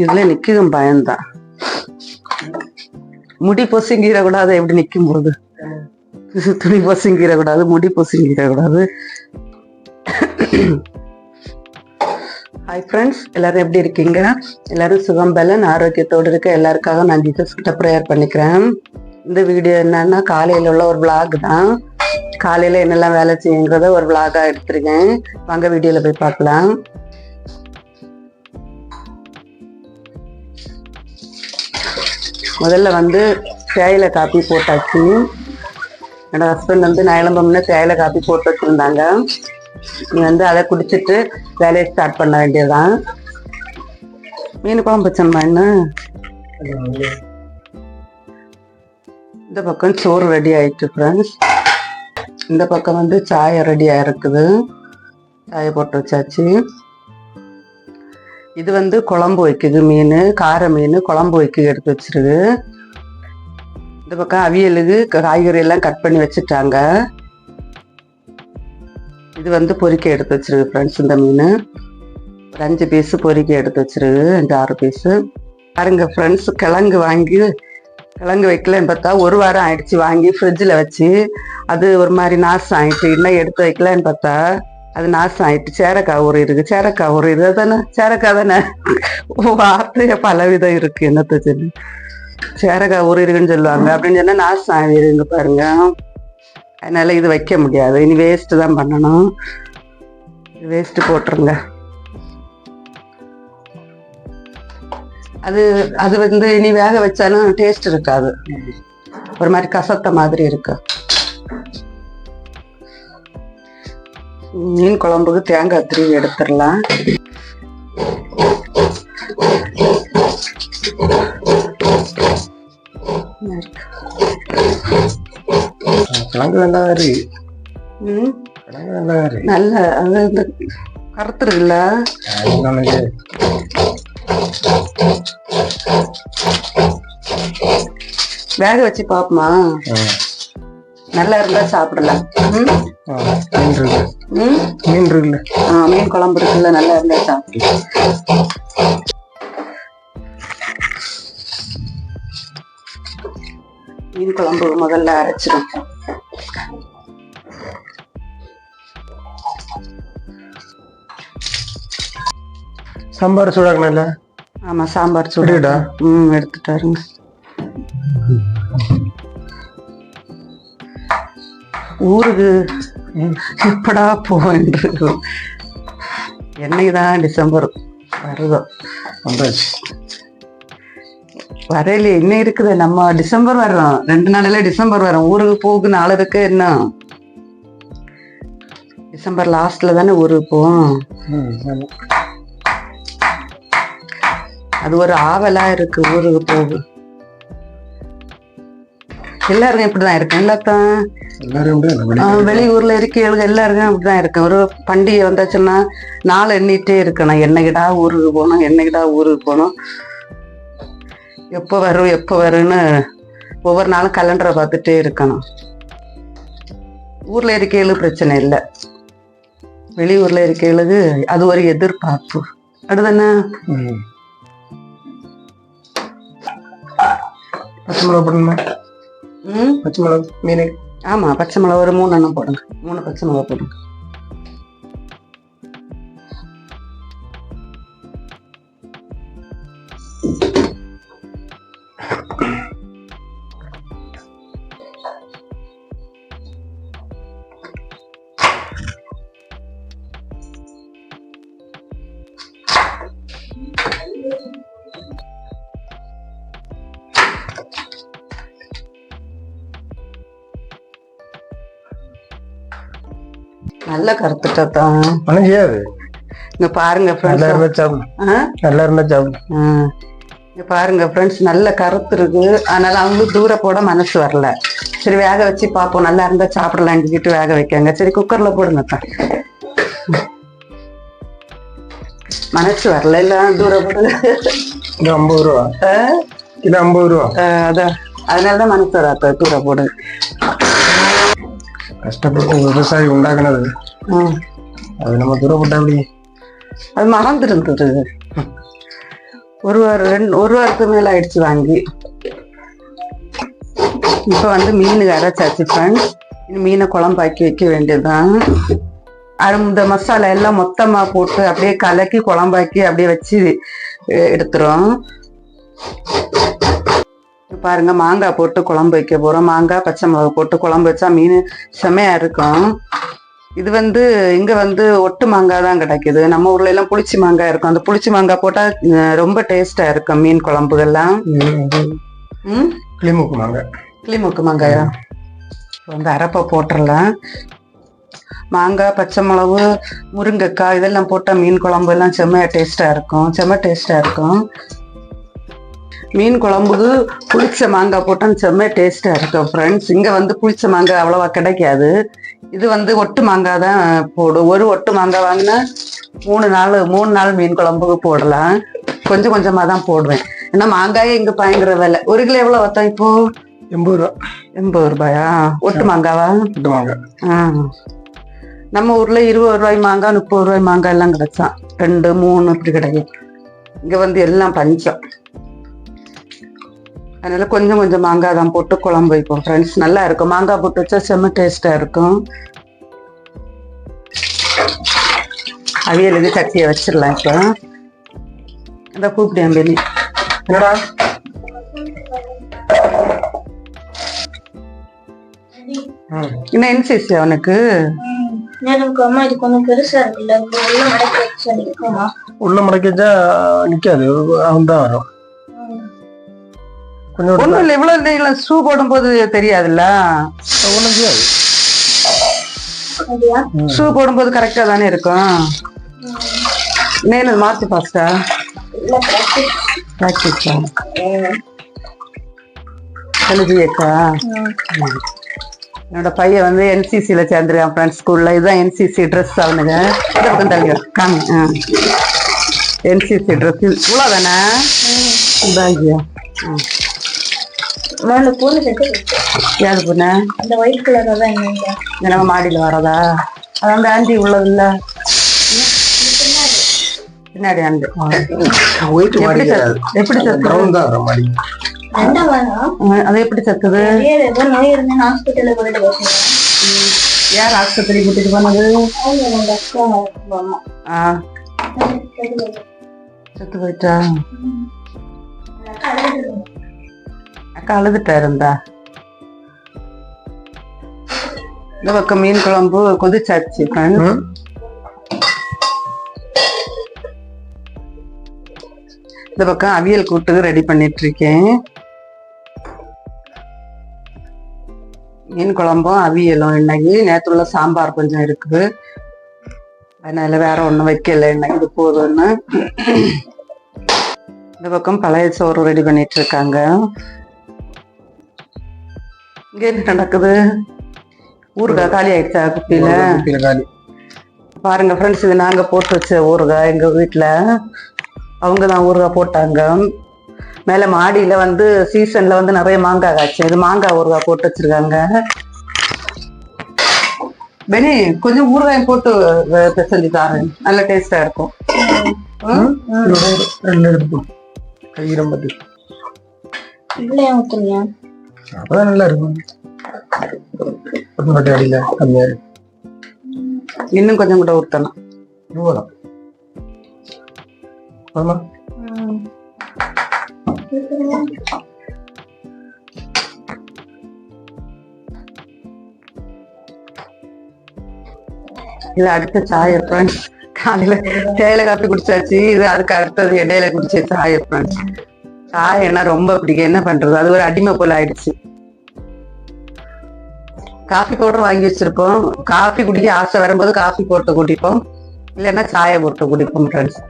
இதுல நிக்கும் பயம்தான். முடி பொசுங்கிற கூடாது எப்படி நிக்கும் போது துணி பொசுங்கிற கூடாது முடி பொசுங்கிற கூடாது ஹாய் ஃப்ரெண்ட்ஸ் எல்லாரும் எப்படி இருக்கீங்க? எல்லாரும் சுகம் பலன் ஆரோக்கியத்தோடு இருக்க எல்லாருக்காக நான் ஜீசஸ் கிட்ட ப்ரேயர் பண்ணிக்கிறேன். இந்த வீடியோ என்னன்னா காலையில உள்ள ஒரு vlog தான். காலையில என்னெல்லாம் வேலை செய்யுங்கிறத ஒரு vlog-ஆ எடுத்திருக்கேன். வாங்க வீடியோல போய் பார்க்கலாம். முதல்ல வந்து தேயிலை காப்பி போட்டாச்சு. என்னோட ஹஸ்பண்ட் வந்து நயலம்பம்னு தேயிலை காப்பி போட்டு வச்சிருந்தாங்க. நீ வந்து அதை குடிச்சிட்டு வேலையை ஸ்டார்ட் பண்ண வேண்டியதுதான். மீன் குழம்பு வச்சோம்மா என்ன? இந்த பக்கம் சோறு ரெடி ஆயிடுச்சு ஃப்ரெண்ட்ஸ் இந்த பக்கம் வந்து சாயை ரெடி ஆயிருக்குது சாயை போட்டு வச்சாச்சு. இது வந்து குழம்பு வைக்குது மீன் கார மீன் குழம்பு வைக்க எடுத்து வச்சிருக்கு இந்த பக்கம் அவியலுக்கு காய்கறி எல்லாம் கட் பண்ணி வச்சுட்டாங்க. இது வந்து பொறிக்க எடுத்து வச்சிருக்கு ஃப்ரெண்ட்ஸ் இந்த மீன். ஒரு அஞ்சு பீஸு பொரிக்க எடுத்து வச்சிருக்கு அஞ்சு ஆறு பீஸு பாருங்க ஃப்ரெண்ட்ஸ் கிழங்கு வாங்கி கிழங்கு வைக்கலன்னு பார்த்தா ஒரு வாரம் ஆயிடுச்சு வாங்கி ஃப்ரிட்ஜில் வச்சு. அது ஒரு மாதிரி நாசம் ஆயிடுச்சு. இன்னும் எடுத்து வைக்கலன்னு பார்த்தா அது நாசம் ஆயிட்டு சேரக்காய் ஒரு இருக்கு சேரக்காய் ஒரு இது தானே சேரக்காய் தானே? வார்த்தைய பலவிதம் இருக்கு என்னத்த சேரக்காய் ஒரு இருக்குன்னு சொல்லுவாங்க. அப்படின்னு சொன்னா நாசம் ஆகிருங்க பாருங்க. அதனால இது வைக்க முடியாது. இனி வேஸ்ட் தான் பண்ணணும். வேஸ்ட் போட்டுருங்க. அது அது வந்து இனி வேக வச்சாலும் டேஸ்ட் இருக்காது. ஒரு மாதிரி கசத்த மாதிரி இருக்கு. மீன் குழம்புக்கு தேங்காய் திருவி எடுத்துடலாம். கிழங்கு நல்லா இருக்கு கிழங்கு நல்லா இருக்கு நல்ல அது இந்த கருத்துருக்குல்ல. வேக வச்சு பாப்போமா நல்லா இருந்தா சாப்பிடலாம். மீன் இருக்கு. மீன் இருக்குல்ல? ஆ, மீன் குழம்பு இருக்குல்ல நல்லா இருந்தா சாப்பிடலாம் மீன் குழம்பு முதல்ல அரைச்சிடும் சாம்பார் சூடாக்கணும்ல? ஆமா சாம்பார் சுடு எடுடா. ம் எடுத்துட்டாருங்க ஊருக்கு எப்படா போவேன் என்னைக்கு தான் டிசம்பர் வருதோ. வரையில இன்னும் இருக்குது. நம்ம டிசம்பர் வர்றோம். ரெண்டு நாளில டிசம்பர் வரோம். ஊருக்கு போக்கு நாளை இருக்கு என்ன? டிசம்பர் லாஸ்ட்ல தானே ஊருக்கு போவோம். அது ஒரு ஆவலா இருக்கு. ஊருக்கு போகு எல்லாருக்கும் இப்படிதான் இருக்கு. எல்லாத்தான் வெளியூர்ல இருக்கவங்க எல்லாருக்கும் அப்படிதான் இருக்கு. ஒரு பண்டிகை வந்தாச்சுன்னா நாள் எண்ணிட்டே இருக்கணும். என்னைக்கிடா ஊருக்கு போகணும் என்னைக்கிடா ஊருக்கு போகணும். எப்போ வரும் எப்போ வரும்னு ஒவ்வொரு நாளும் கலண்டரை பார்த்துட்டே இருக்கணும். ஊர்ல இருக்கையிலும் பிரச்சனை இல்லை. வெளியூர்ல இருக்கைகளுக்கு அது ஒரு எதிர்பார்ப்பு. அடுதானே ம். பச்சை மிளகா மீன். ஆமா பச்சை மிளகா ஒரு மூணு எண்ணம் போடுங்க. மூணு பச்சை மிளகா போடுங்க. நல்ல கருத்துட்டா தான் ஒன்றும் செய்யாது. இங்க பாருங்க நல்லா இருந்தா சாப்பிடும் நல்லா இருந்தா சாப்பிடும் இங்க பாருங்க ஃப்ரெண்ட்ஸ் நல்ல கருத்து இருக்கு. அதனால அவங்களுக்கு தூர போட மனசு வரல. சரி வேக வச்சு பார்ப்போம். நல்லா இருந்தா சாப்பிடலாம்னு வேக வைக்காங்க. சரி குக்கர்ல போடுங்க. மனசு வரல இல்ல தூர போடுங்க ஐம்பது ரூபா? கிலோ ஐம்பது ரூபா. அதான். அதனாலதான் மனசு வராத்த தூர போடு. கஷ்டப்பட்டு விவசாயி உண்டாக்குனது. அது நம்ம தூரப்பட்ட அப்படி அது மறந்துருந்தது. ஒரு வாரம் ரெண்டு ஒரு வாரத்துக்கு மேல ஆயிடுச்சு வாங்கி. இப்போ வந்து மீன் அரைச்சாச்சு ஃப்ரெண்ட்ஸ் மீனை குழம்பாக்கி வைக்க வேண்டியதுதான். அது இந்த மசாலா எல்லாம் மொத்தமா போட்டு அப்படியே கலக்கி குழம்பாக்கி அப்படியே வச்சு எடுத்துரும் பாருங்க மாங்காய் போட்டு குழம்பு வைக்க போறோம். மாங்காய் பச்சை மிளகா போட்டு குழம்பு வச்சா மீன் செமையா இருக்கும். இது வந்து இங்க வந்து ஒட்டு மாங்காய் தான் கிடைக்குது. நம்ம ஊர்ல எல்லாம் புளிச்சி மாங்காய் இருக்கும். அந்த புளிச்சி மாங்காய் போட்டா ரொம்ப டேஸ்டா இருக்கும் மீன் குழம்புகள்லாம். ம்? கிளிமுக்கு வாங்க கிளிமுக்கு மாங்காயா? வந்து அரைப்பை போட்டுடலாம் மாங்காய் பச்சை மிளகு முருங்கைக்காய் இதெல்லாம் போட்டால் மீன் குழம்பு எல்லாம் செம்மையா டேஸ்டா இருக்கும். செம்ம டேஸ்டா இருக்கும். மீன் குழம்புக்கு புளிச்ச மாங்காய் போட்டால் செம்ம டேஸ்டா இருக்கும் ஃப்ரெண்ட்ஸ் இங்கே வந்து புளிச்ச மாங்காய் அவ்வளோவா கிடைக்காது. இது வந்து ஒட்டு மாங்காய் தான் போடும். ஒரு ஒட்டு மாங்காய் வாங்கினா மூணு நாள் மூணு நாள் மீன் குழம்புக்கு போடலாம். கொஞ்சம் கொஞ்சமாக தான் போடுவேன். ஏன்னா மாங்காயே இங்கே பயங்கர விலை. ஒரு கிலோ எவ்வளோ வத்தம் இப்போ? எண்பது ரூபா. எண்பது ரூபாயா? ஒட்டு மாங்காவா? விட்டு வாங்க ஆ. நம்ம ஊர்ல இருபது ரூபாய் மாங்காய் முப்பது ரூபாய் மாங்காய் எல்லாம் கிடைச்சான். ரெண்டு மூணு இப்படி கிடைக்கும். இங்க வந்து எல்லாம் பஞ்சம். அதனால கொஞ்சம் கொஞ்சம் மாங்காய் தான் போட்டு குழம்பு வைப்போம் ஃப்ரெண்ட்ஸ் நல்லா இருக்கும். மாங்காய் போட்டு வச்சா செம்ம டேஸ்டா இருக்கும். அவியலுக்கு சட்டியை வச்சிடலாம் இப்போ. இந்த கூப்பிட்டேன் பெனி என்னடா? இன்னும் என்சிசி அவனுக்கு உள்ள மடக்கி வச்சு நிக்குமா உள்ள மடக்கி வச்சா நிக்காது. அவன் தான் வரும். கொஞ்சம் ஒண்ணும் இல்லை இவ்வளவு இல்லை ஷூ போடும்போது தெரியாதுல்ல? ஒன்றும் அப்படியா? ஷூ போடும்போது கரெக்டா தானே இருக்கும்? நேனு மார்ச் பாஸ்டா இல்ல practice. ப்ராக்டிஸா ம். எழுதியக்கா என்னோட பையன் வந்து என்சிசியில் சேர்ந்துருக்கான் ஃப்ரெண்ட்ஸ் ஸ்கூலில் இதுதான் என்சிசி ட்ரெஸ் அவனுங்க. இந்த பக்கம் தள்ளி காமி ஆ. என்சிசி ட்ரெஸ் இவ்வளோ தானே ஐயா இந்த பூனை செட்டு யாரு பொண்ணு? அந்த ஒயிட் கலர் தான் என்னங்க நம்ம மாடியில் வரதா அதான் ஆண்டி உள்ளது இல்ல பின்னாடி ஆண்டி. ஒயிட் எப்படி மாடி எப்படி சத்து ப்ரௌன் தான் வரும் மாடி. அது எப்படி சத்துது? யார் ஆஸ்பத்திரி கூட்டிட்டு போனது? அவங்க எங்க அக்கா அம்மா. ஆ. செத்து போயிட்டா அக்கா அழுதுட்டா இருந்தா இந்த பக்கம் மீன் குழம்பு கொதிச்சாச்சு இந்த பக்கம் அவியல் கூட்டுக்கு ரெடி பண்ணிட்டு இருக்கேன் மீன் குழம்பும் அவியலும் இன்னைக்கு நேற்றுள்ள சாம்பார் கொஞ்சம் இருக்குது அதனால வேற ஒண்ணும் வைக்கல இன்னைக்கு இது போதும்னு. இந்த பக்கம் பழைய சோறு ரெடி பண்ணிட்டு இருக்காங்க இங்க என்ன நடக்குது? ஊறுகாய் காலி ஆயிடுச்சா குப்பியில? குப்பியில காலி. பாருங்க ஃப்ரெண்ட்ஸ் இது நாங்க போட்டு வச்ச ஊறுகாய் எங்க வீட்ல. அவங்க தான் ஊறுகாய் போட்டாங்க. மேல மாடியில வந்து சீசன்ல வந்து நிறைய மாங்காய் காய்ச்சி. இது மாங்காய் ஊறுகாய் போட்டு வச்சிருக்காங்க. பெனி கொஞ்சம் ஊறுகாய் போட்டு அஹ், பிசைஞ்சு தாரேன். நல்ல டேஸ்டா இருக்கும். ரெண்டு எடுத்து கை ரொம்ப அப்பதான் நல்லா இருக்கும். பட்டு அடியில கம்மியா இருக்கு இன்னும் கொஞ்சம் கூட ஊத்தலாம் ஆமா இது அடுத்த சாய் ஃப்ரெண்ட்ஸ் காலையில தேயிலை காப்பி குடிச்சாச்சு இது அதுக்கு அடுத்தது இடையில குடிச்ச சாய் ஃப்ரெண்ட்ஸ் என்ன ரொம்ப பிடிக்கும். என்ன பண்றது? அது ஒரு அடிமை போல ஆயிடுச்சு. காஃபி பவுடர் வாங்கி வச்சிருப்போம். காஃபி குடிக்க ஆசை வரும்போது காஃபி போட்டு குடிப்போம். இல்லைன்னா சாயை போட்டு குடிப்போம் ஃப்ரெண்ட்ஸ்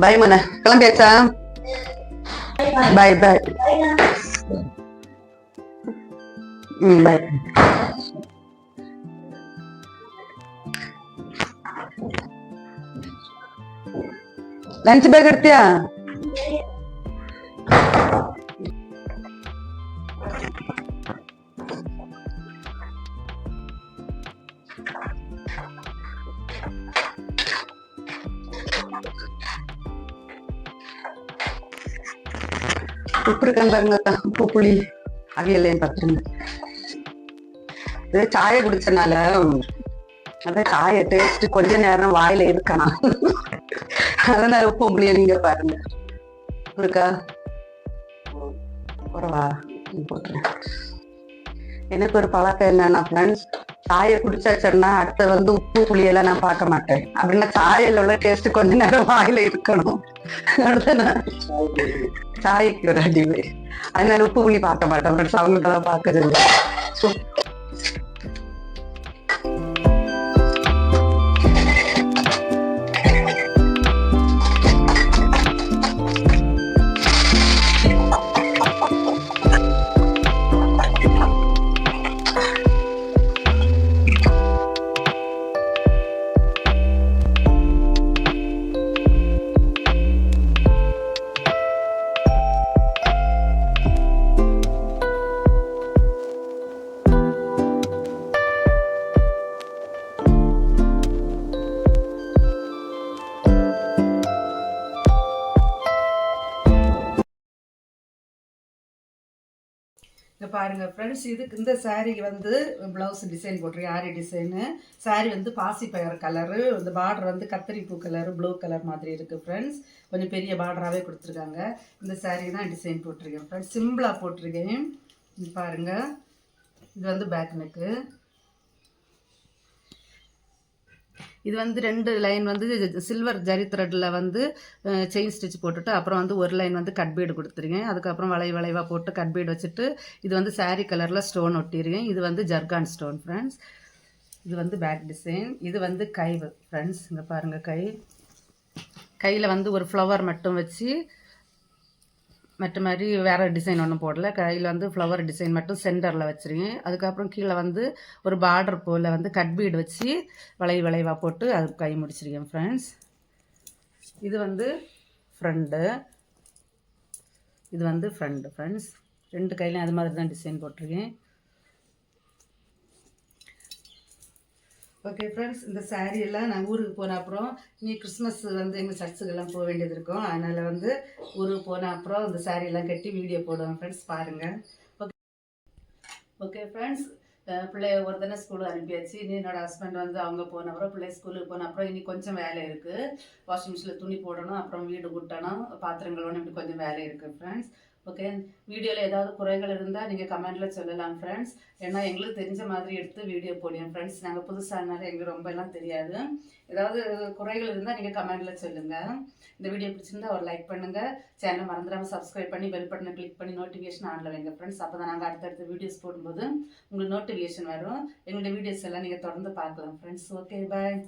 பாய் மன. கிளம்பியாச்சா? பாய் பாய் ம் பாய் ಲಂಚ್ ಬ್ಯಾಗ್ ಇಡ್ತೀಯ உப்பு இருக்கான்னு பாருங்க உப்பு புளி. அவையல்லையும் பார்த்துருங்க. இது சாயை குடிச்சனால அதான் சாய டேஸ்ட் கொஞ்ச நேரம் வாயில இருக்கலாம் அதனால உப்பு புளிய நீங்க பாருங்க. இருக்கா குறவா போட்டுருங்க எனக்கு ஒரு பழக்கம் என்னன்னா ஃப்ரெண்ட்ஸ் சாயை குடிச்சாச்சுன்னா அடுத்து வந்து உப்பு புளியெல்லாம் நான் பார்க்க மாட்டேன். அப்படின்னா சாயில உள்ள டேஸ்ட் கொஞ்ச நேரம் வாயில இருக்கணும். அடுத்து சாய்க்கு ஒரு அடிவு அதனால உப்பு புளி பார்க்க மாட்டேன். ஃப்ரெண்ட்ஸ் அவங்கள்ட்ட தான் பார்க்கறது பாருங்கள் பாருங்க ஃப்ரெண்ட்ஸ் இதுக்கு இந்த saree வந்து ப்ளவுஸ் டிசைன் போட்டிருக்கேன் ஆரி டிசைனு saree வந்து பாசிப்பயர் கலரு இந்த பார்டர் வந்து கத்தரிப்பூ கலர் ப்ளூ கலர் மாதிரி இருக்கு ஃப்ரெண்ட்ஸ் கொஞ்சம் பெரிய பார்டராகவே கொடுத்துருக்காங்க. இந்த saree தான் டிசைன் போட்டிருக்கேன் ஃப்ரெண்ட்ஸ் சிம்பிளாக போட்டிருக்கேன். பாருங்கள் இது வந்து பேக் நெக்கு இது வந்து ரெண்டு லைன் வந்து சில்வர் ஜரி த்ரெட்டில் வந்து செயின் ஸ்டிச் போட்டுட்டு அப்புறம் வந்து ஒரு லைன் வந்து கட் பீடு கொடுத்துருக்கேன் அதுக்கப்புறம் வளை வளைவாக போட்டு கட் பீடு வச்சுட்டு இது வந்து சாரீ கலரில் ஸ்டோன் ஒட்டியிருக்கேன் இது வந்து ஜர்கான் ஸ்டோன் ஃப்ரெண்ட்ஸ் இது வந்து பேக் டிசைன் இது வந்து கை ஃப்ரெண்ட்ஸ் இங்கே பாருங்கள் கை. கையில் வந்து ஒரு ஃப்ளவர் மட்டும் வச்சு மற்ற மாதிரி வேறு டிசைன் ஒன்றும் போடல. கையில் வந்து ஃப்ளவர் டிசைன் மட்டும் சென்டரில் வச்சுருக்கேன் அதுக்கப்புறம் கீழே வந்து ஒரு பார்டர் போல் வந்து கட் பீடு வச்சு வளைவு வளைவாக போட்டு அது கை முடிச்சிருக்கேன் ஃப்ரெண்ட்ஸ் இது வந்து ஃப்ரெண்டு இது வந்து ஃப்ரெண்டு ஃப்ரெண்ட்ஸ் ரெண்டு கையிலையும் அது மாதிரி தான் டிசைன் போட்டிருக்கேன். ஓகே ஃப்ரெண்ட்ஸ் இந்த saree எல்லாம் நான் ஊருக்கு போன அப்புறம் நீ கிறிஸ்மஸ் வந்து எங்கள் சர்ச்சுக்கெல்லாம் போக வேண்டியது இருக்கும். அதனால் வந்து ஊருக்கு போன அப்புறம் இந்த saree எல்லாம் கட்டி வீடியோ போடுவேன் ஃப்ரெண்ட்ஸ் பாருங்கள் ஓகே ஓகே ஃப்ரெண்ட்ஸ் பிள்ளைய ஒரு தானே ஸ்கூலுக்கு அனுப்பியாச்சு. இனி என்னோட ஹஸ்பண்ட் வந்து அவங்க போன அப்புறம் பிள்ளை ஸ்கூலுக்கு போன அப்புறம் இனி கொஞ்சம் வேலை இருக்குது வாஷிங் மிஷினில் துணி போடணும் அப்புறம் வீடு கூட்டணும் பாத்திரம் கழுவணும் இப்படி கொஞ்சம் வேலை இருக்குது ஃப்ரெண்ட்ஸ் ஓகே வீடியோவில் ஏதாவது குறைகள் இருந்தால் நீங்கள் கமெண்ட்டில் சொல்லலாம் ஃப்ரெண்ட்ஸ் ஏன்னா எங்களுக்கு தெரிஞ்ச மாதிரி எடுத்து வீடியோ போடுவோம் ஃப்ரெண்ட்ஸ் நாங்கள் புதுசானால எங்களுக்கு ரொம்ப எல்லாம் தெரியாது. ஏதாவது குறைகள் இருந்தால் நீங்கள் கமெண்ட்டில் சொல்லுங்கள் இந்த வீடியோ பிடிச்சிருந்தா ஒரு லைக் பண்ணுங்கள் சேனலை மறந்துடாமல் சப்ஸ்கிரைப் பண்ணி பெல் பட்டனை கிளிக் பண்ணி நோட்டிஃபிகேஷன் ஆனில் வைங்க ஃப்ரெண்ட்ஸ் அப்போ தான் நாங்கள் அடுத்தடுத்த வீடியோஸ் போடும்போது உங்களுக்கு நோட்டிஃபிகேஷன் வரும். எங்களுடைய வீடியோஸ் எல்லாம் நீங்கள் தொடர்ந்து பார்க்கலாம் ஃப்ரெண்ட்ஸ் ஓகே பாய்